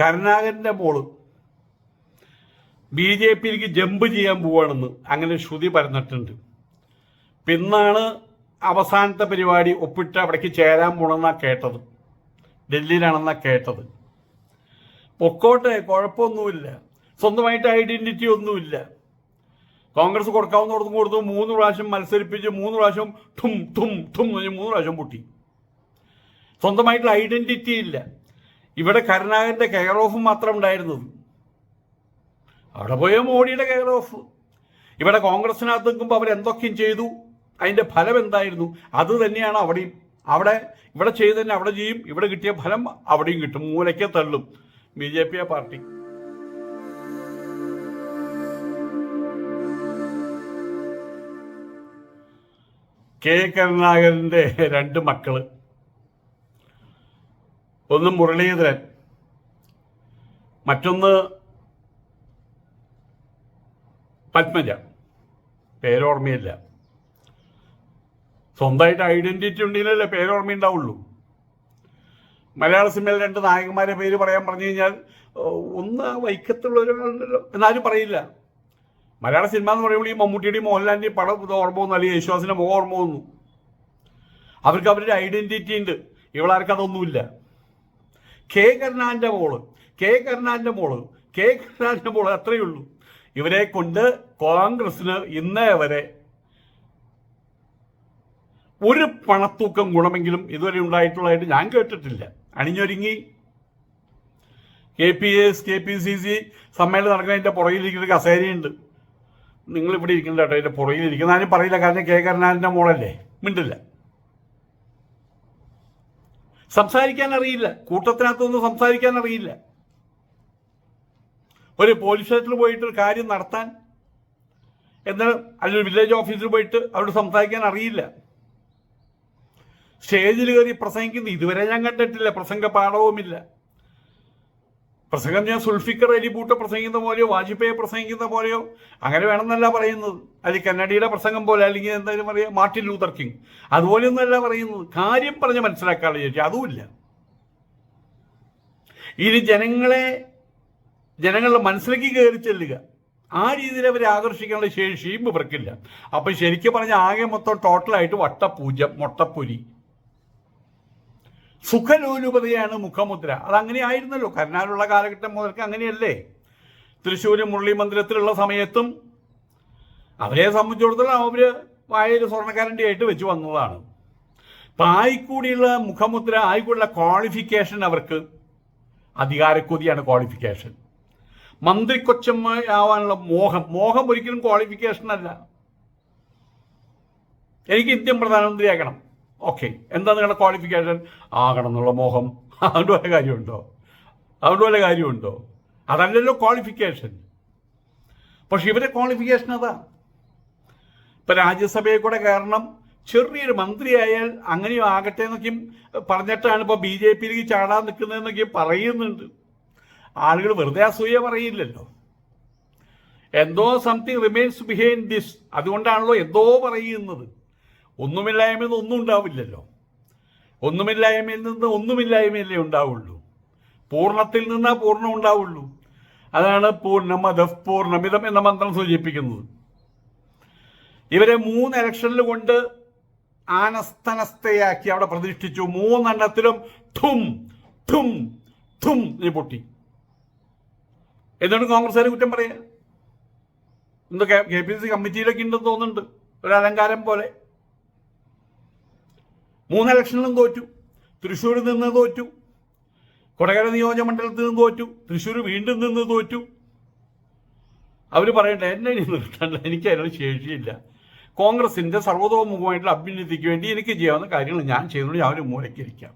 കരുണാകരന്റെ മോൾ. B J പിയിലേക്ക് jump ചെയ്യാൻ പോവാണെന്ന് അങ്ങനെ ശ്രുതി പരന്നിട്ടുണ്ട്. പിന്നാണ് അവസാനത്തെ പരിപാടി ഒപ്പിട്ട് അവിടേക്ക് ചേരാൻ പോണെന്നാ കേട്ടത്. ഡൽഹിയിലാണെന്നാ കേട്ടത്. പൊക്കോട്ടെ കുഴപ്പമൊന്നുമില്ല. സ്വന്തമായിട്ട് ഐഡന്റിറ്റി ഒന്നുമില്ല. കോൺഗ്രസ് കൊടുക്കാവുന്നിടത്തും കൊടുത്തു മൂന്ന് പ്രാവശ്യം മത്സരിപ്പിച്ച് മൂന്ന് പ്രാവശ്യം ഠും ഠും ഠും മൂന്ന് പ്രാവശ്യം പൊട്ടി. സ്വന്തമായിട്ടുള്ള ഐഡന്റിറ്റി ഇല്ല. ഇവിടെ കരുണാകരന്റെ കെയർ ഓഫ് മാത്രം ഉണ്ടായിരുന്നത് അവിടെ പോയ മോഡിയുടെ കെയർ ഓഫ്. ഇവിടെ കോൺഗ്രസിനകത്ത് നിൽക്കുമ്പോൾ അവരെന്തൊക്കെയും ചെയ്തു? അതിന്റെ ഫലം എന്തായിരുന്നു? അത് തന്നെയാണ് അവിടെയും. അവിടെ ഇവിടെ ചെയ്ത് തന്നെ അവിടെ ചെയ്യും. ഇവിടെ കിട്ടിയ ഫലം അവിടെയും കിട്ടും. മൂലയ്ക്ക് തള്ളും. B J P party. K കരുണാകരന്റെ രണ്ട് മക്കൾ. ഒന്ന് മുരളീധരൻ. മറ്റൊന്ന് പത്മജ. പേരോർമ്മയില്ല. സ്വന്തമായിട്ട് ഐഡന്റിറ്റി ഉണ്ടെങ്കിലല്ലേ പേരോർമ്മ ഉണ്ടാവുള്ളൂ. മലയാള സിനിമയിൽ രണ്ട് നായകന്മാരെ പേര് പറയാൻ പറഞ്ഞു കഴിഞ്ഞാൽ ഒന്ന് വൈക്കത്തുള്ള ഒരാളുണ്ടല്ലോ എന്നാലും പറയില്ല. മലയാള സിനിമ എന്ന് പറയുമ്പോൾ ഈ മമ്മൂട്ടിയുടെയും മോഹൻലാലിന്റെയും പടം ഓർമ്മ വന്നു അല്ലെങ്കിൽ യേശുവാസിന്റെ മുഖം ഓർമ്മ വന്നു. അവർക്ക് അവരുടെ ഐഡന്റിറ്റി ഉണ്ട്. ഇവളാർക്ക് അതൊന്നുമില്ല. കെ കരുണാന്റെ മോൾ കെ കരുണാന്റെ മോൾ കെ കരുണാന്റെ മോൾ അത്രയേ ഉള്ളൂ. ഇവരെ കൊണ്ട് കോൺഗ്രസിന് ഇന്നേ വരെ ഒരു പണത്തൂക്കം ഗുണമെങ്കിലും ഇതുവരെ ഉണ്ടായിട്ടുള്ളതായിട്ട് ഞാൻ കേട്ടിട്ടില്ല. അണിഞ്ഞൊരുങ്ങി. K P S K P C C സമ്മേളനം നടക്കുന്നതിന്റെ പുറകിലിരിക്കുന്ന കസേരയുണ്ട്. നിങ്ങൾ ഇവിടെ ഇരിക്കണ്ട കേട്ടോ അതിന്റെ പുറകിലിരിക്കുന്ന ആരും പറയില്ല കാരണം കെ കരുണാലിന്റെ മോളല്ലേ? മിണ്ടില്ല. സംസാരിക്കാൻ അറിയില്ല കൂട്ടത്തിനകത്തൊന്നും സംസാരിക്കാൻ അറിയില്ല ഒരു പോലീസ് സ്റ്റേഷനിൽ പോയിട്ട് ഒരു കാര്യം നടത്താൻ എന്നാൽ അല്ലെങ്കിൽ വില്ലേജ് ഓഫീസിൽ പോയിട്ട് അവിടെ സംസാരിക്കാൻ അറിയില്ല സ്റ്റേജിൽ കയറി പ്രസംഗിക്കുന്നത് ഇതുവരെ ഞാൻ കണ്ടിട്ടില്ല. പ്രസംഗ പാഠവുമില്ല പ്രസംഗം ഞാൻ സുൽഫിക്കർ അലിബൂട്ട പ്രസംഗിക്കുന്ന പോലെയോ വാജ്പേയി പ്രസംഗിക്കുന്ന പോലെയോ അങ്ങനെ വേണമെന്നല്ല പറയുന്നത്. അല്ലെങ്കിൽ കന്നഡിയുടെ പ്രസംഗം പോലെ അല്ലെങ്കിൽ എന്തായാലും പറയാം മാർട്ടിൻ ലൂതർ കിങ്. അതുപോലെയൊന്നുമല്ല പറയുന്നത്. കാര്യം പറഞ്ഞ് മനസ്സിലാക്കാനുള്ള ചോദിച്ചു അതുമില്ല. ഇനി ജനങ്ങളെ ജനങ്ങളുടെ മനസ്സിലേക്ക് കയറി ചെല്ലുക. ആ രീതിയിൽ അവരെ ആകർഷിക്കാനുള്ള ശേഷിയും ഇവർക്കില്ല. അപ്പം ശരിക്കും പറഞ്ഞാൽ ആകെ മൊത്തം ടോട്ടലായിട്ട് വട്ടപൂജം മൊട്ടപ്പൊരി. സുഖലോലുപതയാണ് മുഖമുദ്ര. അത് അതങ്ങനെ ആയിരുന്നല്ലോ കരുണാലുള്ള കാലഘട്ടം മുതൽക്ക് അങ്ങനെയല്ലേ? തൃശ്ശൂർ മുരളി മന്ദിരത്തിലുള്ള സമയത്തും അവരെ സംബന്ധിച്ചിടത്തോളം അവർ വായയിൽ സ്വർണക്കാരന്റെ ആയിട്ട് വെച്ച് വന്നതാണ്. അപ്പം ആയിക്കൂടിയുള്ള മുഖമുദ്ര ആയിക്കൂടിയുള്ള ക്വാളിഫിക്കേഷൻ അവർക്ക് അധികാരക്കൊതിയാണ് ക്വാളിഫിക്കേഷൻ മന്ത്രി കൊച്ചമ്മ ആവാനുള്ള മോഹം. മോഹം ഒരിക്കലും ക്വാളിഫിക്കേഷൻ അല്ല. എനിക്ക് ഇന്ത്യൻ പ്രധാനമന്ത്രിയാകണം. ഓക്കെ എന്താ നിങ്ങളുടെ ക്വാളിഫിക്കേഷൻ ആകണം എന്നുള്ള മോഹം. അതുകൊണ്ട് വല്ല കാര്യമുണ്ടോ? അതുകൊണ്ട് വല്ല കാര്യമുണ്ടോ? അതല്ലല്ലോ ക്വാളിഫിക്കേഷൻ പക്ഷെ ഇവരെ ക്വാളിഫിക്കേഷൻ അതാ. ഇപ്പൊ രാജ്യസഭയിൽ കൂടെ കയറണം ചെറിയൊരു മന്ത്രിയായാൽ അങ്ങനെയും ആകട്ടെ എന്നൊക്കെയും പറഞ്ഞിട്ടാണ് ഇപ്പൊ ബി ജെ പിയിലേക്ക് ചാടാൻ നിൽക്കുന്നതെന്നൊക്കെ പറയുന്നുണ്ട്. ആളുകൾ വെറുതെ അസൂയ പറയില്ലല്ലോ. എന്തോ സംതിങ് റിമെയിൻസ് ബിഹൈൻഡ് ദിസ് അതുകൊണ്ടാണല്ലോ എന്തോ പറയുന്നത്. ഒന്നുമില്ലായ്മയിൽ നിന്ന് ഒന്നും ഉണ്ടാവില്ലല്ലോ. ഒന്നുമില്ലായ്മയിൽ നിന്ന് ഒന്നുമില്ലായ്മയല്ലേ ഉണ്ടാവുള്ളൂ. പൂർണത്തിൽ നിന്നാ പൂർണം ഉണ്ടാവുള്ളൂ. അതാണ് പൂർണമത പൂർണമിതം എന്ന മന്ത്രം സൂചിപ്പിക്കുന്നത്. ഇവരെ മൂന്ന് ഇലക്ഷനിൽ കൊണ്ട് ആനസ്തനസ്ഥയാക്കി അവിടെ പ്രതിഷ്ഠിച്ചു. മൂന്നെണ്ണത്തിലും ഠും ഠും ഠും നീ പൊട്ടി. എന്തുകൊണ്ട് കോൺഗ്രസ്സുകാർ കുറ്റം പറയുക എന്തോ കെ പി സി കമ്മിറ്റിയിലൊക്കെ ഉണ്ടെന്ന് തോന്നുന്നുണ്ട്. ഒരു അലങ്കാരം പോലെ. മൂന്ന് ഇലക്ഷനിലും തോറ്റു. തൃശ്ശൂരിൽ നിന്ന് തോറ്റു. കൊടകര നിയോജക മണ്ഡലത്തിൽ നിന്ന് തോറ്റു. തൃശ്ശൂർ വീണ്ടും നിന്ന് തോറ്റു. അവർ പറയട്ടെ എന്നെ ഇനി നിർത്തണ്ട. എനിക്ക് അതിനുള്ള ശേഷിയില്ല. കോൺഗ്രസിന്റെ സർവതോമുഖമായിട്ടുള്ള അഭ്യുന്നതിക്ക് വേണ്ടി എനിക്ക് ചെയ്യാവുന്ന കാര്യങ്ങൾ ഞാൻ ചെയ്യുന്നുണ്ട്. ഞാൻ ഒരു മൂലക്കിരിക്കാം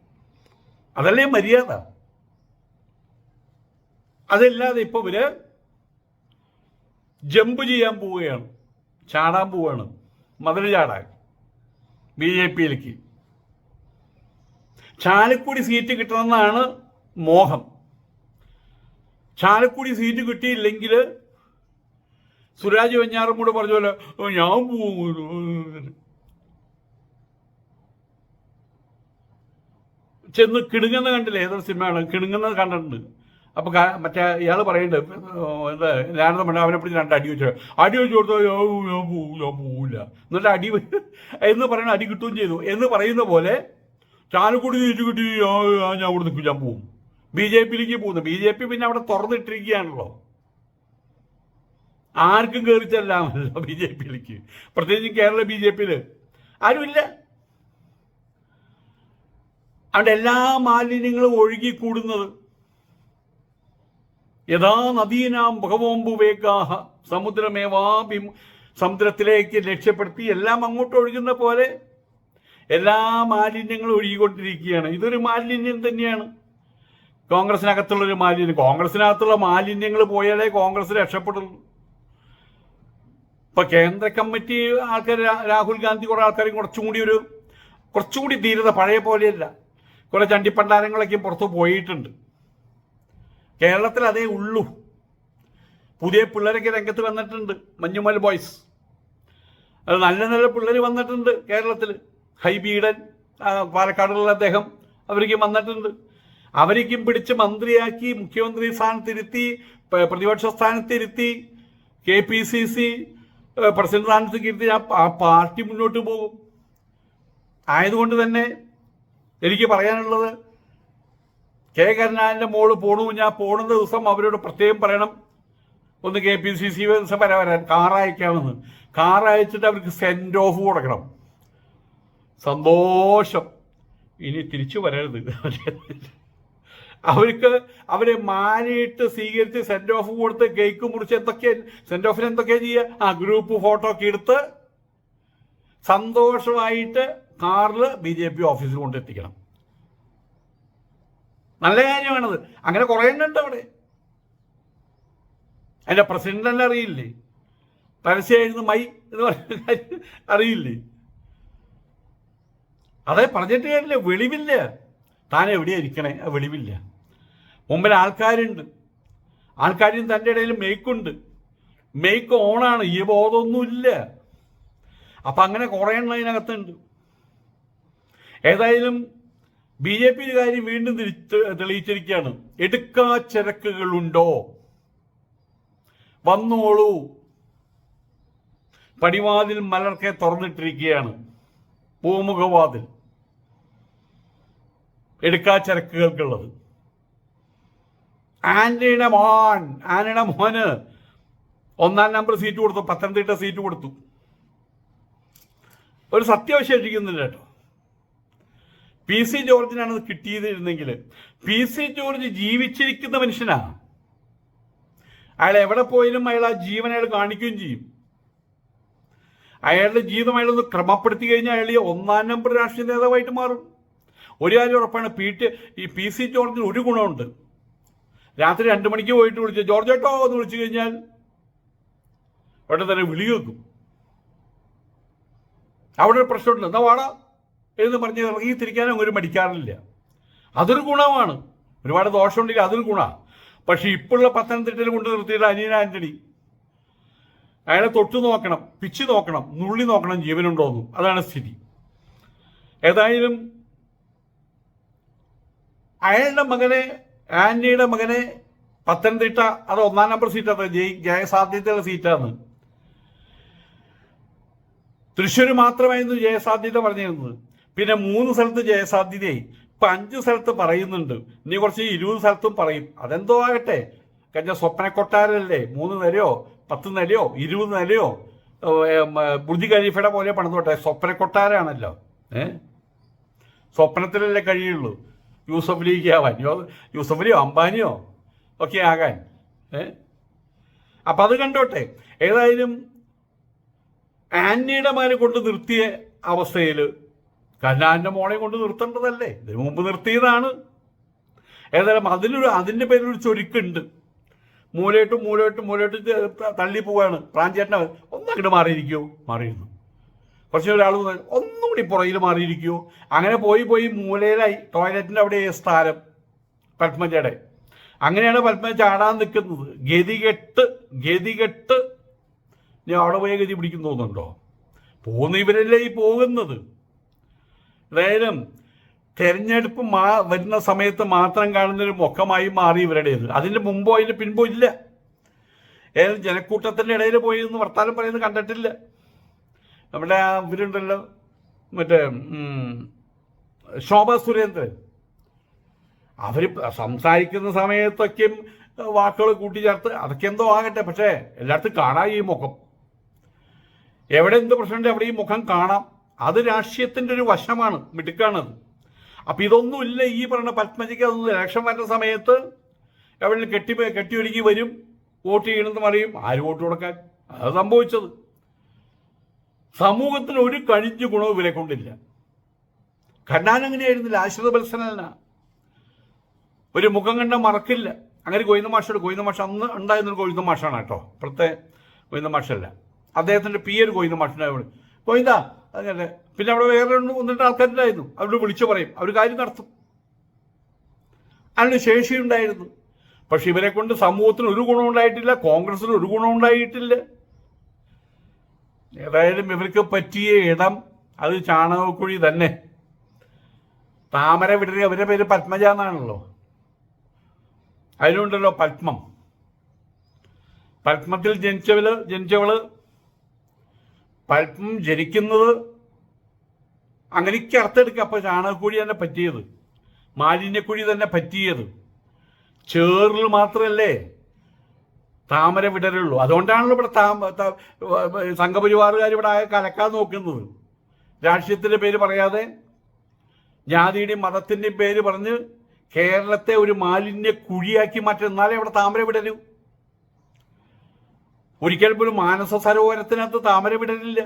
അതല്ലേ മര്യാദ? അതല്ലാതെ ഇപ്പൊ ഇവർ ജമ്പ് ചെയ്യാൻ പോവുകയാണ്. ചാടാൻ പോവുകയാണ്. മതിൽ ചാടാൻ. ബി ജെ പിയിലേക്ക്. ചാലക്കുടി സീറ്റ് കിട്ടണമെന്നാണ് മോഹം. ചാലക്കുടി സീറ്റ് കിട്ടിയില്ലെങ്കിൽ സുരാജ് വെഞ്ഞാറും കൂടെ പറഞ്ഞ പോലെ ഞാൻ പോകും ചെന്ന് കിണുങ്ങുന്ന കണ്ടില്ലേ? ഏതൊരു സിനിമയാണ്? കിണുങ്ങുന്നത് കണ്ടിട്ടുണ്ട്. അപ്പൊ മറ്റേ ഇയാൾ പറയുന്നുണ്ട് എന്താ ഞാനത് പറഞ്ഞ അവനെ പിടിച്ച് രണ്ട് അടി വെച്ചു. അടി വെച്ച് കൊടുത്താൽ ഞാൻ പോവില്ല എന്നിട്ട് അടി എന്ന് പറയുന്ന അടി കിട്ടുകയും ചെയ്തു. എന്ന് പറയുന്ന പോലെ ചാലക്കുടി തിരിച്ചു കിട്ടി ഞാൻ അവിടെ നിൽക്കും ഞാൻ പോകും. ബി ജെ പിയിലേക്ക് പോകുന്നു. ബി ജെ പി പിന്നെ അവിടെ തുറന്നിട്ടിരിക്കുകയാണല്ലോ. ആർക്കും കയറി ചെല്ലാമല്ലോ ബി ജെ പിയിലേക്ക്. പ്രത്യേകിച്ച് കേരള ബി ജെ പിയിൽ ആരുമില്ല. അവിടെ എല്ലാ മാലിന്യങ്ങളും ഒഴുകി കൂടുന്നത് യഥാ നദീനാം ഭഗവോമ്പുവേഗാഹ സമുദ്രമേവാ സമുദ്രത്തിലേക്ക് ലക്ഷ്യപ്പെടുത്തി എല്ലാം അങ്ങോട്ട് ഒഴുകുന്ന പോലെ എല്ലാ മാലിന്യങ്ങളും ഒഴുകിക്കൊണ്ടിരിക്കുകയാണ്. ഇതൊരു മാലിന്യം തന്നെയാണ്. കോൺഗ്രസിനകത്തുള്ള ഒരു മാലിന്യം. കോൺഗ്രസിനകത്തുള്ള മാലിന്യങ്ങൾ പോയാലേ കോൺഗ്രസ് രക്ഷപ്പെടുള്ളൂ ഇപ്പൊ കേന്ദ്ര കമ്മിറ്റി ആൾക്കാർ രാഹുൽ ഗാന്ധി കുറെ ആൾക്കാർ കുറച്ചും കൂടി ഒരു കുറച്ചുകൂടി ധീരത പഴയ പോലെയല്ല. കുറെ ചണ്ടിപ്പണ്ടാരങ്ങളൊക്കെ പുറത്തു പോയിട്ടുണ്ട്. കേരളത്തിൽ അതേ ഉള്ളൂ. പുതിയ പിള്ളേരൊക്കെ രംഗത്ത് വന്നിട്ടുണ്ട്. മഞ്ഞുമൽ ബോയ്സ്. അത് നല്ല നല്ല പിള്ളേർ വന്നിട്ടുണ്ട് കേരളത്തിൽ ഹൈബീഡൻ പാലക്കാടുള്ള അദ്ദേഹം അവർക്ക് വന്നിട്ടുണ്ട്. അവരിക്കും പിടിച്ച് മന്ത്രിയാക്കി മുഖ്യമന്ത്രി സ്ഥാനത്തിരുത്തി പ്രതിപക്ഷ സ്ഥാനത്തിരുത്തി K P C C president സ്ഥാനത്തേക്ക് ഇരുത്തി ആ പാർട്ടി മുന്നോട്ട് പോകും. ആയതുകൊണ്ട് തന്നെ എനിക്ക് പറയാനുള്ളത് കെ കരുണാകരന്റെ മോൾ പോണു ഞാൻ പോണുന്ന ദിവസം അവരോട് പ്രത്യേകം പറയണം. ഒന്ന് കെ പി സി സി വരെ വരാൻ കാർ അയക്കാമെന്ന് കാർ അയച്ചിട്ട് അവർക്ക് സെൻഡ് ഓഫ് കൊടുക്കണം. സന്തോഷം. ഇനി തിരിച്ചു വരരുത്. അവർക്ക് അവരെ മാനിയിട്ട് സ്വീകരിച്ച് സെൻഡ് ഓഫ് കൊടുത്ത് കേക്ക് മുറിച്ച് എന്തൊക്കെ സെൻഡ് ഓഫിന് എന്തൊക്കെയാ ചെയ്യുക ആ ഗ്രൂപ്പ് ഫോട്ടോ ഒക്കെ എടുത്ത് സന്തോഷമായിട്ട് കാറിൽ ബി ജെ പി ഓഫീസിൽ കൊണ്ടെത്തിക്കണം നല്ല കാര്യമാണത്. അങ്ങനെ കുറേ എണ്ണുണ്ട് അവിടെ. എന്റെ പ്രസിഡന്റ് തന്നെ അറിയില്ലേ? പരസ്യമായിരുന്നു മൈ എന്ന് പറയുന്ന കാര്യം അറിയില്ലേ? അതെ പറഞ്ഞിട്ട് കാര്യമില്ല. വെളിവില്ല. താൻ എവിടെയാ ഇരിക്കണേ? വെളിവില്ല. മുമ്പിൽ ആൾക്കാരുണ്ട്. ആൾക്കാരും തന്റെ ഇടയിൽ മേക്കുണ്ട് മേക്ക് ഓണാണ്. ഈ ബോധമൊന്നുമില്ല. അപ്പം അങ്ങനെ കുറേ എണ്ണം അതിനകത്തുണ്ട്. ഏതായാലും ബി ജെ പി കാര്യം വീണ്ടും തെളിയിച്ചിരിക്കുകയാണ്. ചരക്കുകളുണ്ടോ? വന്നോളൂ. പടിവാതിൽ മലർക്കെ തുറന്നിട്ടിരിക്കുകയാണ്. പൂമുഖവാതിൽ. എടുക്കാ ചരക്കുകൾക്കുള്ളത് ആന്റണിയുടെ മോൻ ആന്റണിയുടെ മോന് ഒന്നാം നമ്പർ സീറ്റ് കൊടുത്തു പത്തനംതിട്ട സീറ്റ് കൊടുത്തു. ഒരു സത്യാവശേഷിക്കുന്നില്ല കേട്ടോ. പി സി ജോർജിനാണ് കിട്ടിയതിരുന്നെങ്കിൽ പി സി ജോർജ് ജീവിച്ചിരിക്കുന്ന മനുഷ്യനാ. അയാൾ എവിടെ പോയാലും അയാൾ ആ ജീവൻ അയാൾ കാണിക്കുകയും ചെയ്യും. അയാളുടെ ജീവിതം അയാളൊന്ന് ക്രമപ്പെടുത്തി കഴിഞ്ഞാൽ അയാൾ ഈ ഒന്നാം നമ്പർ രാഷ്ട്രീയ നേതാവായിട്ട് മാറും. ഒരു കാര്യം ഉറപ്പാണ് പി ടി ഈ പി സി ജോർജിന് ഒരു ഗുണമുണ്ട്. രാത്രി രണ്ട് മണിക്ക് പോയിട്ട് വിളിച്ച് ജോർജ് ഏട്ടോ? എന്ന് വിളിച്ചു കഴിഞ്ഞാൽ ഉടനെ തന്നെ വിളി വെക്കും അവിടെ ഒരു പ്രശ്നമുണ്ട്. എന്നാ വാടാ? എന്ന് പറഞ്ഞ് ഇറങ്ങി തിരിക്കാനും ഒരു മടിക്കാറില്ല അതൊരു ഗുണമാണ്. ഒരുപാട് ദോഷമുണ്ടെങ്കിൽ അതൊരു ഗുണമാണ് പക്ഷെ ഇപ്പോഴുള്ള പത്തനംതിട്ടയിൽ കൊണ്ട് നിർത്തിയിട്ട് അനിയൻ ആന്റണി അയാളെ തൊട്ടു നോക്കണം പിച്ച് നോക്കണം നുള്ളി നോക്കണം ജീവനുണ്ടോന്നും. അതാണ് സ്ഥിതി. ഏതായാലും അയാളുടെ മകനെ ആന്റണിയുടെ മകനെ പത്തനംതിട്ട അത് ഒന്നാം നമ്പർ സീറ്റാണ് ജയി ജയസാധ്യതയുള്ള സീറ്റാണ് തൃശ്ശൂർ മാത്രമായിരുന്നു ജയസാധ്യത പറഞ്ഞിരുന്നത്. പിന്നെ മൂന്ന് സ്ഥലത്ത് ജയസാധ്യതയായി. ഇപ്പൊ അഞ്ച് സ്ഥലത്ത് പറയുന്നുണ്ട്. ഇനി കുറച്ച് ഇരുപത് സ്ഥലത്തും പറയും. അതെന്തോ ആകട്ടെ. കഴിഞ്ഞ സ്വപ്ന കൊട്ടാരല്ലേ മൂന്ന് നിലയോ പത്ത് നിലയോ ഇരുപത് നിലയോ ബുദ്ധി ഖലീഫയുടെ പോലെ പണിതോട്ടെ. സ്വപ്ന കൊട്ടാരാണല്ലോ ഏഹ് സ്വപ്നത്തിലല്ലേ കഴിയുള്ളൂ. യൂസഫ് ലീഗ് ആവാൻ. യൂസഫ് അലിയോ അംബാനിയോ ഒക്കെ ആകാൻ. ഏ? അപ്പം അത് കണ്ടോട്ടെ. ഏതായാലും ആന്റിയുടെ മാരെ കൊണ്ട് നിർത്തിയ അവസ്ഥയിൽ കല്ലാന്റെ മോളെ കൊണ്ട് നിർത്തേണ്ടതല്ലേ? ഇതിനു മുമ്പ് നിർത്തിയതാണ്. ഏതായാലും അതിലൊരു അതിന്റെ ഒരു ചൊരുക്കുണ്ട്. മൂലയിട്ടും മൂലയിട്ടും മൂലയിട്ടും തള്ളി പോവാണ് പ്രാഞ്ചേട്ടനെ ഒന്നങ്ങോട്ട് മാറിയിരിക്കുമോ മാറിയിരുന്നു. കുറച്ച് ഒരാൾ ഒന്നും കൂടി പുറകിൽ മാറിയിരിക്കുമോ അങ്ങനെ പോയി പോയി മൂലയിലായി. ടോയ്ലറ്റിന്റെ അവിടെ സ്ഥാനം പത്മജയുടെ. അങ്ങനെയാണ് പത്മജ ചാടാൻ നിൽക്കുന്നത്. ഗതികെട്ട് ഗതികെട്ട്. ഞാൻ അവിടെ പോയ ഗതി പിടിക്കുന്നു തോന്നുന്നുണ്ടോ? പോകുന്ന ഇവരല്ലേ ഈ പോകുന്നത്? ഏതായാലും തെരഞ്ഞെടുപ്പ് മാ വരുന്ന സമയത്ത് മാത്രം കാണുന്നൊരു മുഖമായി മാറി ഇവരുടേത്. അതിന്റെ മുമ്പോ അതിന്റെ പിൻപോ ഇല്ല. ഏതായാലും ജനക്കൂട്ടത്തിന്റെ ഇടയിൽ പോയി എന്ന് വർത്താനം പറയുന്നത് കണ്ടിട്ടില്ല. നമ്മുടെ ആ ഇവരുണ്ടല്ലോ മറ്റേ ശോഭ സുരേന്ദ്രൻ. അവർ സംസാരിക്കുന്ന സമയത്തൊക്കെയും വാക്കുകൾ കൂട്ടിച്ചേർത്ത് അതൊക്കെ എന്തോ ആകട്ടെ പക്ഷേ എല്ലായിടത്തും കാണാം ഈ മുഖം. എവിടെ എന്ത് പ്രശ്നമുണ്ട് അവിടെ ഈ മുഖം കാണാം. അത് രാഷ്ട്രീയത്തിന്റെ ഒരു വശമാണ് മിടുക്കാണത് അപ്പം ഇതൊന്നുമില്ല ഈ പറയുന്ന പത്മജിക്ക് അതൊന്നും ഇലക്ഷൻ വരുന്ന സമയത്ത് എവിടെ കെട്ടി കെട്ടിയൊരുങ്ങി വരും വോട്ട് ചെയ്യണമെന്ന് പറയും ആര് വോട്ട് കൊടുക്കാൻ? അത് സംഭവിച്ചത്. സമൂഹത്തിന് ഒരു കഴിഞ്ഞ ഗുണവും ഇവരെ കൊണ്ടില്ല. കണ്ണാൻ അങ്ങനെയായിരുന്നില്ല ആശ്രിത ബത്സനല്ല ഒരു മുഖം കണ്ട മറക്കില്ല. അങ്ങനെ ഗോവിന്ദ മാഷോട് ഗോവിന്ദ മാഷ അന്ന് ഉണ്ടായിരുന്നൊരു ഗോവിന്ദ മാഷാണ് കേട്ടോ. ഇപ്പോഴത്തെ ഗോവിന്ദ മാഷല്ല. അദ്ദേഹത്തിന്റെ പി ഒരു ഗോവിന്ദ മാഷിനായോട് ഗോവിന്ദ അങ്ങനെ പിന്നെ അവിടെ വേറെ ഒന്നും ഒന്ന് രണ്ട് ആൾക്കാരുണ്ടായിരുന്നു. അവരോട് വിളിച്ചു പറയും. അവർ കാര്യം നടത്തും. അതിന് ശേഷിയുണ്ടായിരുന്നു. പക്ഷെ ഇവരെ കൊണ്ട് സമൂഹത്തിന് ഒരു ഗുണമുണ്ടായിട്ടില്ല കോൺഗ്രസിന് ഒരു ഗുണം ഉണ്ടായിട്ടില്ല. ഏതായാലും ഇവർക്ക് പറ്റിയ ഇടം അത് ചാണകക്കുഴി തന്നെ. താമര വിടരി അവരുടെ പേര് പത്മജ എന്നാണല്ലോ. അതിനുണ്ടല്ലോ പത്മം. പത്മത്തിൽ ജനിച്ചവൾ ജനിച്ചവൾ പത്മം ജനിക്കുന്നത് അങ്ങനെയൊക്കെ അർത്ഥമെടുക്കുക. അപ്പൊ ചാണകക്കുഴി തന്നെ പറ്റിയത്. മാലിന്യക്കുഴി തന്നെ പറ്റിയത്. ചേറിൽ മാത്രമല്ലേ? താമര വിടരുള്ളൂ അതുകൊണ്ടാണല്ലോ ഇവിടെ താമ സംഘപരിവാറുകാർ ഇവിടെ കലക്കാൻ നോക്കുന്നത്. രാഷ്ട്രീയത്തിന്റെ പേര് പറയാതെ ജാതിയുടെയും മതത്തിന്റെയും പേര് പറഞ്ഞ് കേരളത്തെ ഒരു മാലിന്യ കുഴിയാക്കി മാറ്റി എന്നാലേ അവിടെ താമര വിടരൂ ഒരിക്കൽ പോലും മാനസ സരോവരത്തിനകത്ത് താമര വിടരില്ല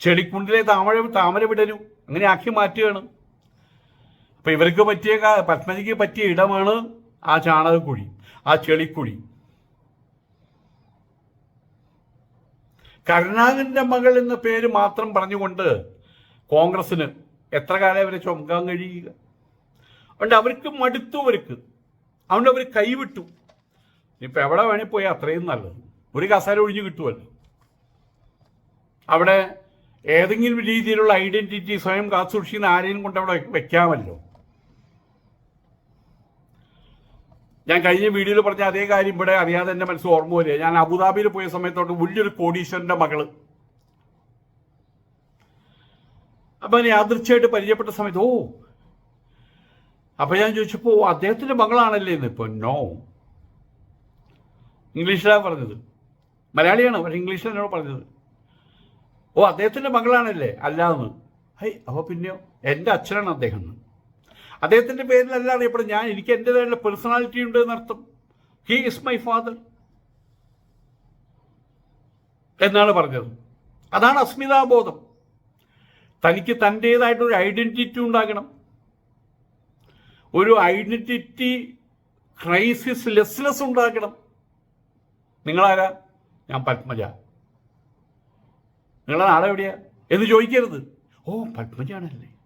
ചെടിക്കുണ്ടിലെ താമര താമര വിടരും അങ്ങനെ ആക്കി മാറ്റുകയാണ്. അപ്പൊ ഇവർക്ക് പറ്റിയ പത്മജിക്ക് പറ്റിയ ഇടമാണ് ആ ചാണകക്കുഴി ആ ചെളിക്കുഴി. കരുണാകരന്റെ മകൾ എന്ന പേര് മാത്രം പറഞ്ഞുകൊണ്ട് കോൺഗ്രസിന് എത്ര കാലം അവരെ ചുമക്കാൻ കഴിയുക? അതുകൊണ്ട് അവർക്ക് മടുത്തു അവർക്ക്. അതുകൊണ്ട് അവർ കൈവിട്ടു. ഇപ്പൊ എവിടെ വേണേ പോയി അത്രയും നല്ലത്. ഒരു കസാര ഒഴിഞ്ഞു കിട്ടുമല്ലോ അവിടെ ഏതെങ്കിലും രീതിയിലുള്ള ഐഡന്റിറ്റി സ്വയം കാത്തുസൂക്ഷിക്കുന്ന ആരെയും കൊണ്ട് അവിടെ വെക്കാമല്ലോ. ഞാൻ കഴിഞ്ഞ വീഡിയോയിൽ പറഞ്ഞ അതേ കാര്യം ഇവിടെ അറിയാതെ എന്റെ മനസ്സ് ഓർമ്മ വരിക. ഞാൻ അബുദാബിയിൽ പോയ സമയത്തോട്ട് വലിയൊരു കോടീശ്വരന്റെ മകൾ. അപ്പൊ ഞാൻ യാദൃച്ഛയായിട്ട് പരിചയപ്പെട്ട സമയത്ത് ഓ അപ്പൊ ഞാൻ ചോദിച്ചപ്പോ "ഓ, അദ്ദേഹത്തിന്റെ മകളാണല്ലേ എന്ന്? ഇപ്പൊ നോ. ഇംഗ്ലീഷിലാണ് പറഞ്ഞത്. മലയാളിയാണ്? പക്ഷെ ഇംഗ്ലീഷിൽ എന്നോട് പറഞ്ഞത്. ഓ അദ്ദേഹത്തിന്റെ മകളാണല്ലേ? അല്ലാന്ന്. ഹൈ അപ്പൊ പിന്നെയോ? എന്റെ അച്ഛനാണ് അദ്ദേഹം പേരിൽ പേരിലല്ല അറിയപ്പെടുന്നത് ഞാൻ എനിക്ക് എന്റെതായുള്ള പേഴ്സണാലിറ്റി ഉണ്ട് എന്നർത്ഥം ഹീ ഇസ് മൈ ഫാദർ എന്നാണ് പറഞ്ഞത്. അതാണ് അസ്മിതാബോധം തനിക്ക് തന്റേതായിട്ടൊരു ഐഡന്റിറ്റി ഉണ്ടാകണം. ഒരു ഐഡന്റിറ്റി ക്രൈസിസ് ലെസ്നെസ് ഉണ്ടാക്കണം നിങ്ങളാരാ? ഞാൻ പത്മജ. നിങ്ങളെ നാളെ എവിടെയാ എന്ന് ചോദിക്കരുത്. ഓ പത്മജാണല്ലേ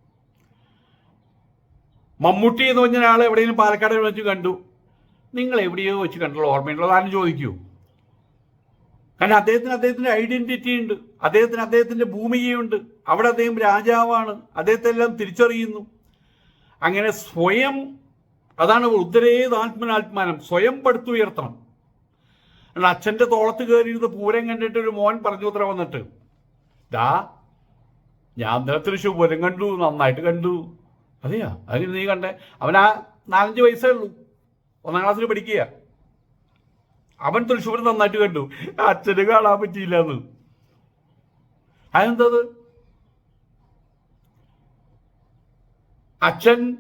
മമ്മൂട്ടി എന്ന് പറഞ്ഞ ഒരാൾ എവിടെയെങ്കിലും പാലക്കാട് വെച്ച് കണ്ടു. നിങ്ങൾ എവിടെയോ വെച്ച് കണ്ടുള്ള ഓർമ്മയുള്ളത് ആരും ചോദിക്കൂ. കാരണം അദ്ദേഹത്തിന് അദ്ദേഹത്തിന്റെ ഐഡന്റിറ്റി ഉണ്ട്. അദ്ദേഹത്തിന് അദ്ദേഹത്തിന്റെ ഭൂമികയുണ്ട്. അവിടെ അദ്ദേഹം രാജാവാണ്. അദ്ദേഹത്തെ എല്ലാം തിരിച്ചറിയുന്നു. അങ്ങനെ സ്വയം അതാണ് ഉദ്ധരേത് ആത്മനാത്മാനം. സ്വയം പടുത്തുയർത്തണം. അച്ഛന്റെ തോളത്ത് കയറിയിരുന്ന് പൂരം കണ്ടിട്ട് ഒരു മോൻ പറഞ്ഞു ഉത്തരം വന്നിട്ട് ദാ ഞാൻ തൃശ്ശൂർ പൂരം കണ്ടു നന്നായിട്ട് കണ്ടു. അതെയാ? അതിന് നീ കണ്ടേ. അവൻ ആ നാലഞ്ച് വയസ്സേ ഉള്ളൂ. ഒന്നാം ക്ലാസ്സിൽ പഠിക്കുക അവൻ തൃശ്ശൂർ നന്നായിട്ട് കണ്ടു. അച്ഛന് കാണാൻ പറ്റിയില്ല എന്ന് അതെന്തത്? അച്ഛൻ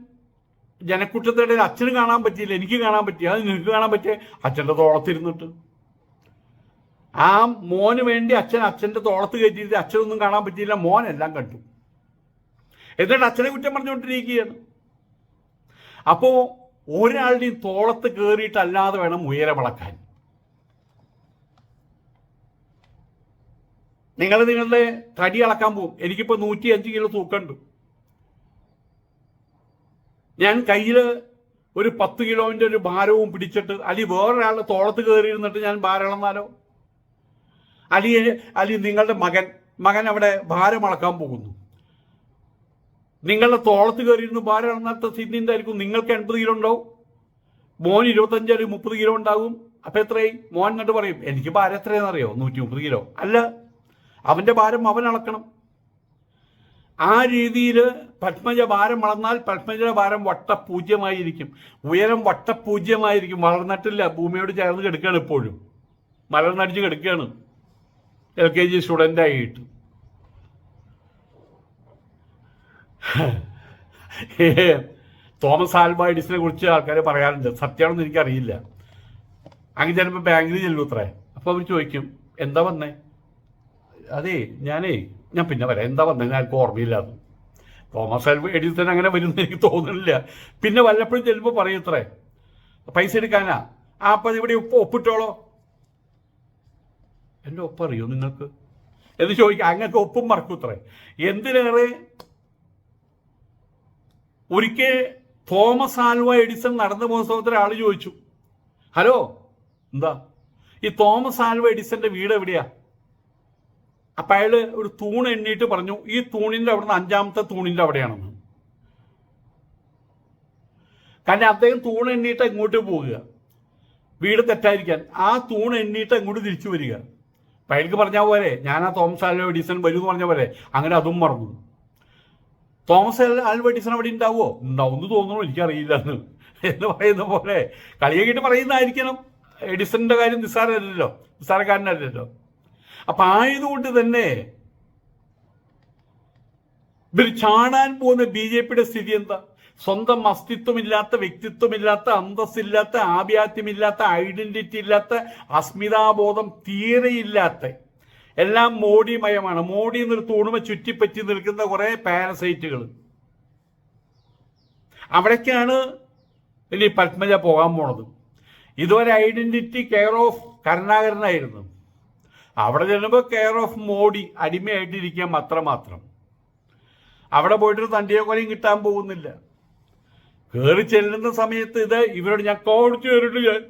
ജനക്കൂട്ടത്തിനിടയിൽ അച്ഛന് കാണാൻ പറ്റിയില്ല എനിക്ക് കാണാൻ പറ്റി. അത് നിനക്ക് കാണാൻ പറ്റിയ അച്ഛന്റെ തോളത്തിരുന്നിട്ട്. ആ മോന് വേണ്ടി അച്ഛൻ അച്ഛന്റെ തോളത്ത് കയറ്റിയിട്ട് അച്ഛനൊന്നും കാണാൻ പറ്റിയില്ല. മോൻ എല്ലാം കണ്ടു. എന്നിട്ട് അച്ഛനെ കുറ്റം പറഞ്ഞുകൊണ്ടിരിക്കുകയാണ്. അപ്പോ ഒരാളുടെയും തോളത്ത് കയറിയിട്ടല്ലാതെ വേണം ഉയരെ വളക്കാൻ. നിങ്ങൾ നിങ്ങളുടെ തടി അളക്കാൻ പോകും. എനിക്കിപ്പോ നൂറ്റി അഞ്ച് കിലോ തൂക്കമുണ്ട്. ഞാൻ കയ്യിൽ ഒരു പത്ത് കിലോന്റെ ഒരു ഭാരവും പിടിച്ചിട്ട് അല്ലെങ്കിൽ വേറൊരാളുടെ തോളത്ത് കയറി ഇരുന്നിട്ട് ഞാൻ ഭാരം ഇളന്നാലോ അലി അലി നിങ്ങളുടെ മകൻ മകൻ അവിടെ ഭാരം അളക്കാൻ പോകുന്നു. നിങ്ങളുടെ തോളത്ത് കയറിയിരുന്ന് ഭാരം ഇറങ്ങാത്ത സ്ഥിതി എന്തായിരിക്കും? നിങ്ങൾക്ക് എൺപത് കിലോ ഉണ്ടാവും. മോൻ ഇരുപത്തഞ്ച് അല്ലെങ്കിൽ മുപ്പത് കിലോ ഉണ്ടാകും. അപ്പൊ എത്രയായി? മോൻ എന്നിട്ട് പറയും എനിക്ക് ഭാരം എത്രയാണെന്ന് അറിയോ നൂറ്റി മുപ്പത് കിലോ. അല്ല. അവന്റെ ഭാരം അവൻ അളക്കണം. ആ രീതിയിൽ പത്മജ ഭാരം വളർന്നാൽ പത്മജയുടെ ഭാരം വട്ടപൂജ്യമായിരിക്കും. ഉയരം വട്ടപൂജ്യമായിരിക്കും. വളർന്നിട്ടില്ല. ഭൂമിയോട് ചേർന്ന് കിടക്കുകയാണ് ഇപ്പോഴും. മലർന്നടിച്ച് കിടക്കുകയാണ്. എൽ കെ ജി സ്റ്റുഡന്റ് ആയിട്ട് തോമസ് ആൽബ എഡിസിനെ കുറിച്ച് ആൾക്കാർ പറയാറുണ്ട്. സത്യമാണെന്ന് എനിക്കറിയില്ല. അങ്ങനെ ചിലപ്പോൾ ബാങ്കിൽ ചെല്ലും അത്രേ. അപ്പോൾ അവർ ചോദിക്കും എന്താ വന്നേ? അതേ ഞാനേ ഞാൻ പിന്നെ വരാം എന്താ വന്നേ? ആർക്കും ഓർമ്മയില്ലാതെ. തോമസ് ആൽബ എഡിസൺ അങ്ങനെ വരുമെന്ന് എനിക്ക് തോന്നുന്നില്ല. പിന്നെ വല്ലപ്പോഴും ചെല്ലുമ്പോൾ പറയും ഇത്രേ. പൈസ എടുക്കാനാ? ആ അപ്പം ഇവിടെ ഉപ്പ് ഒപ്പിട്ടോളോ. എന്റെ ഒപ്പറിയോ നിങ്ങൾക്ക്? എന്ന് ചോദിക്കാം അങ്ങനത്തെ ഒപ്പും മറക്കൂത്രേ എന്തിനേറെ ഒരിക്കൽ തോമസ് ആൽവ എഡിസൺ നടന്നു പോകുന്ന സമയത്ത് ഒരാൾ ചോദിച്ചു ഹലോ എന്താ? ഈ തോമസ് ആൽവ എഡിസന്റെ വീട് എവിടെയാ? അപ്പൊ അയാൾ ഒരു തൂൺ എണ്ണീട്ട് പറഞ്ഞു ഈ തൂണിന്റെ അവിടുന്ന് അഞ്ചാമത്തെ തൂണിന്റെ അവിടെയാണെന്ന്. കാരണം അദ്ദേഹം തൂൺ എണ്ണീട്ട് ഇങ്ങോട്ട് പോവുക? വീട് തെറ്റായിരിക്കാൻ. ആ തൂൺ എണ്ണീട്ട് അങ്ങോട്ട് തിരിച്ചു വരിക. അപ്പൊ അയാൾക്ക് പറഞ്ഞ പോലെ ഞാൻ ആ തോമസ് ആൽവ എഡിസൺ വരും എന്ന് പറഞ്ഞ പോലെ അങ്ങനെ അതും മറന്നു. തോമസ് ആൽബർട്ടീസൺ അവിടെ ഉണ്ടാവുമോ ഉണ്ടാവും തോന്നുന്നു എനിക്കറിയില്ല എന്ന്. എന്ന് പറയുന്ന പോലെ കളിയാക്കിയിട്ട് പറയുന്നതായിരിക്കണം. എഡിസന്റെ കാര്യം നിസ്സാരമല്ലല്ലോ നിസ്സാരക്കാരനല്ലല്ലോ അപ്പൊ ആയതുകൊണ്ട് തന്നെ ഇവർ ചാടാൻ പോകുന്ന ബി ജെ പിയുടെ സ്ഥിതി എന്താ? സ്വന്തം അസ്തിത്വമില്ലാത്ത വ്യക്തിത്വമില്ലാത്ത അന്തസ്സില്ലാത്ത ആഭ്യാത്യമില്ലാത്ത ഐഡന്റിറ്റി ഇല്ലാത്ത അസ്മിതാബോധം തീരെയില്ലാത്ത എല്ലാം മോഡിമയമാണ്. മോഡി എന്നൊരു തൂണുമ ചുറ്റിപ്പറ്റി നിൽക്കുന്ന കുറെ പാരസൈറ്റുകൾ. അവിടേക്കാണ് ഇനി പത്മജ പോകാൻ പോണത്. ഇതുവരെ ഐഡന്റിറ്റി കെയർ ഓഫ് കരുണാകരനായിരുന്നു. അവിടെ ചെല്ലുമ്പോൾ കെയർ ഓഫ് മോഡി അടിമയായിട്ടിരിക്കാം മാത്രമാത്രം അവിടെ പോയിട്ട് തണ്ടിയോ കൊലയും കിട്ടാൻ പോകുന്നില്ല. കയറി ചെല്ലുന്ന സമയത്ത് ഇത് ഇവരോട് ഞാൻ കോടിച്ചു കയറിട്ട് ഞാൻ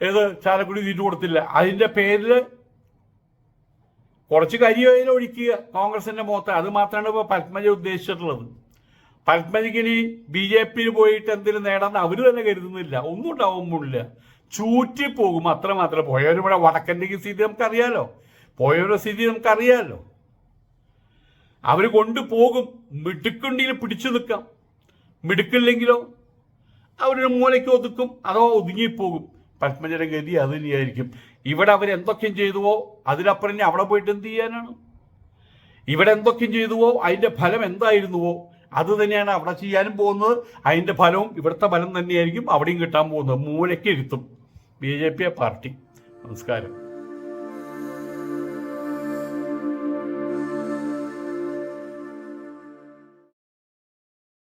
ഏത് ചാലക്കുടി തീറ്റ് കൊടുത്തില്ല. അതിന്റെ പേരിൽ കുറച്ച് കരിയോയിൽ ഒഴിക്കുക കോൺഗ്രസിന്റെ മുഖത്ത്. അത് മാത്രമാണ് ഇപ്പോൾ പത്മജ ഉദ്ദേശിച്ചിട്ടുള്ളത്. പത്മജിക്കിനി ബി ജെ പിയിൽ പോയിട്ട് എന്തെങ്കിലും നേടാൻ അവർ തന്നെ കരുതുന്നില്ല. ഒന്നും ഉണ്ടാവുമ്പോഴില്ല ചൂറ്റി പോകും അത്ര മാത്രം പോയവരും ഇവിടെ വടക്കന്റെ സ്ഥിതി നമുക്കറിയാലോ. പോയവരുടെ സ്ഥിതി നമുക്കറിയാലോ. അവർ കൊണ്ടുപോകും. മിടുക്കുണ്ടെങ്കിൽ പിടിച്ചു നിൽക്കാം. മിടുക്കില്ലെങ്കിലോ അവരുടെ മൂലയ്ക്ക് ഒതുക്കും. അതോ ഒതുങ്ങിപ്പോകും. പത്മജയുടെ ഗതി അത് തന്നെയായിരിക്കും. ഇവിടെ അവരെന്തൊക്കെയും ചെയ്തുവോ അതിനപ്പുറം ഇനി അവിടെ പോയിട്ട് എന്ത് ചെയ്യാനാണ്? ഇവിടെ എന്തൊക്കെ ചെയ്തുവോ അതിന്റെ ഫലം എന്തായിരുന്നുവോ അത് തന്നെയാണ് അവിടെ ചെയ്യാനും പോകുന്നത്. അതിന്റെ ഫലവും ഇവിടുത്തെ ഫലം തന്നെയായിരിക്കും അവിടെയും കിട്ടാൻ പോകുന്നത്. മൂലയ്ക്ക് ഇരുത്തും. B J P party. നമസ്കാരം.